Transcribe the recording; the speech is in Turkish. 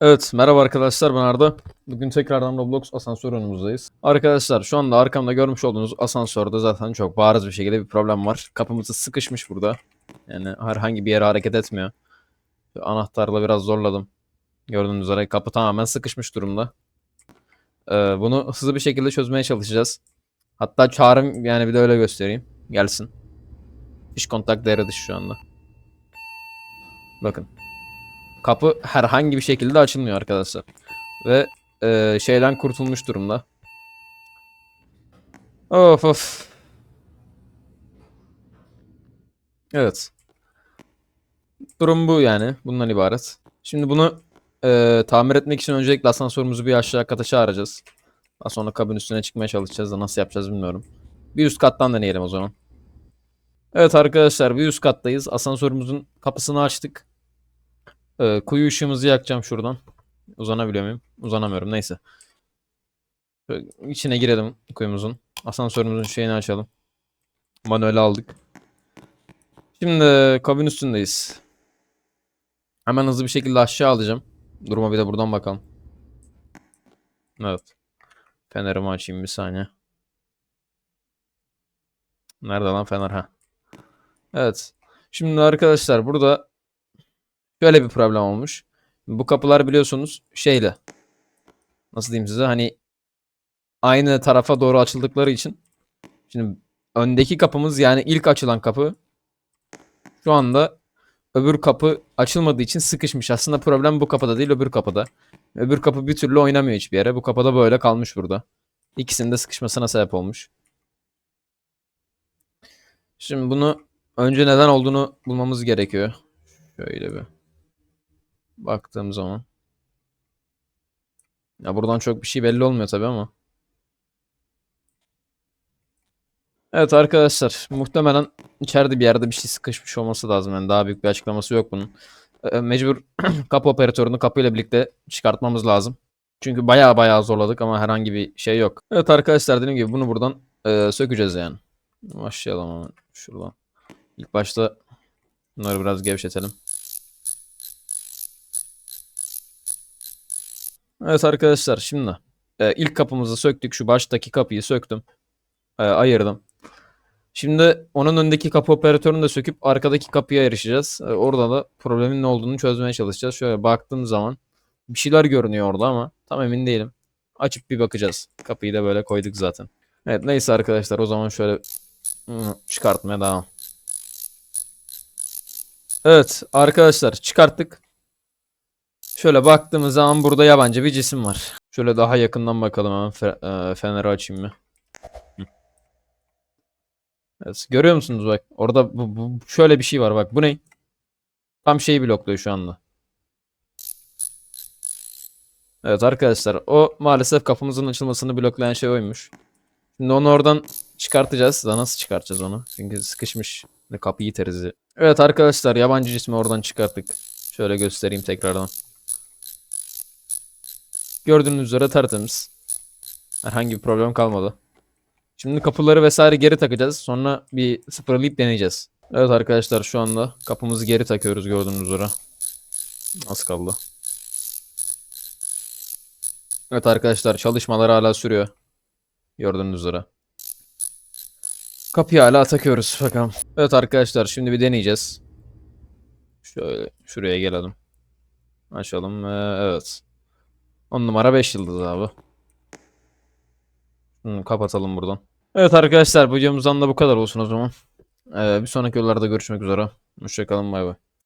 Evet, merhaba arkadaşlar ben Arda. Bugün tekrardan Roblox asansör önümüzdeyiz. Arkadaşlar şu anda arkamda görmüş olduğunuz asansörde zaten çok bariz bir şekilde bir problem var. Kapımız sıkışmış burada. Yani herhangi bir yere hareket etmiyor. Anahtarla biraz zorladım. Gördüğünüz üzere kapı tamamen sıkışmış durumda. Ee, bunu hızlı bir şekilde çözmeye çalışacağız. Hatta çağırım yani bir de öyle göstereyim. Gelsin. İş kontak devre dışı şu anda. Bakın. Kapı herhangi bir şekilde açılmıyor arkadaşlar. Ve e, şeyden kurtulmuş durumda. Of of. Evet. Durum bu yani. Bundan ibaret. Şimdi bunu e, tamir etmek için öncelikle asansörümüzü bir aşağı kata çağıracağız. Daha sonra kabin üstüne çıkmaya çalışacağız da nasıl yapacağız bilmiyorum. Bir üst kattan deneyelim o zaman. Evet arkadaşlar bir üst kattayız. Asansörümüzün kapısını açtık. Ee, kuyu ışığımızı yakacağım şuradan. Uzanabiliyor muyum? Uzanamıyorum. Neyse. Şöyle içine girelim kuyumuzun. Asansörümüzün şeyini açalım. Manuel aldık. Şimdi kabin üstündeyiz. Hemen hızlı bir şekilde aşağı alacağım. Duruma bir de buradan bakalım. Evet. Fenerimi açayım bir saniye. Nerede lan fener ha? Evet. Şimdi arkadaşlar burada Şöyle bir problem olmuş. Bu kapılar biliyorsunuz şeyle. Nasıl diyeyim size hani aynı tarafa doğru açıldıkları için. Şimdi öndeki kapımız yani ilk açılan kapı şu anda öbür kapı açılmadığı için sıkışmış. Aslında problem bu kapıda değil öbür kapıda. Öbür kapı bir türlü oynamıyor hiçbir yere. Bu kapıda böyle kalmış burada. İkisinin de sıkışmasına sebep olmuş. Şimdi bunu önce neden olduğunu bulmamız gerekiyor. Şöyle bir baktığım zaman. Ya buradan çok bir şey belli olmuyor tabii ama. Evet arkadaşlar muhtemelen içeride bir yerde bir şey sıkışmış olması lazım. Yani daha büyük bir açıklaması yok bunun. Ee, mecbur kapı operatörünü kapıyla birlikte çıkartmamız lazım. Çünkü baya baya zorladık ama herhangi bir şey yok. Evet arkadaşlar dediğim gibi bunu buradan e, sökeceğiz yani. Başlayalım hemen şuradan. İlk başta bunları biraz gevşetelim. Evet arkadaşlar şimdi e, ilk kapımızı söktük. Şu baştaki kapıyı söktüm. E, ayırdım. Şimdi onun önündeki kapı operatörünü de söküp arkadaki kapıya erişeceğiz. E, orada da problemin ne olduğunu çözmeye çalışacağız. Şöyle baktığım zaman bir şeyler görünüyor orada ama tam emin değilim. Açıp bir bakacağız. Kapıyı da böyle koyduk zaten. Evet neyse arkadaşlar o zaman şöyle çıkartmaya devam. Evet arkadaşlar çıkarttık. Şöyle baktığımız zaman burada yabancı bir cisim var. Şöyle daha yakından bakalım hemen. E, feneri açayım mı? Evet, görüyor musunuz bak? Orada bu, bu- şöyle bir şey var bak. Bu ne? Tam şeyi blokluyor şu anda. Evet arkadaşlar o maalesef kapımızın açılmasını bloklayan şey oymuş. Şimdi onu oradan çıkartacağız. Da nasıl çıkartacağız onu? Çünkü sıkışmış. Kapıyı iteriz. Evet arkadaşlar yabancı cismi oradan çıkarttık. Şöyle göstereyim tekrardan. Gördüğünüz üzere tertemiz. Herhangi bir problem kalmadı. Şimdi kapıları vesaire geri takacağız. Sonra bir sıfırlayıp deneyeceğiz. Evet arkadaşlar şu anda kapımızı geri takıyoruz gördüğünüz üzere. Az kaldı. Evet arkadaşlar çalışmalar hala sürüyor. Gördüğünüz üzere. Kapıyı hala takıyoruz bakalım. Evet arkadaşlar şimdi bir deneyeceğiz. Şöyle şuraya gelelim. Açalım. Ee, evet. 10 numara 5 yıldız abi. Hı, kapatalım buradan. Evet arkadaşlar videomuzdan da bu kadar olsun o zaman. Ee, bir sonraki yollarda görüşmek üzere. Hoşçakalın bay bay.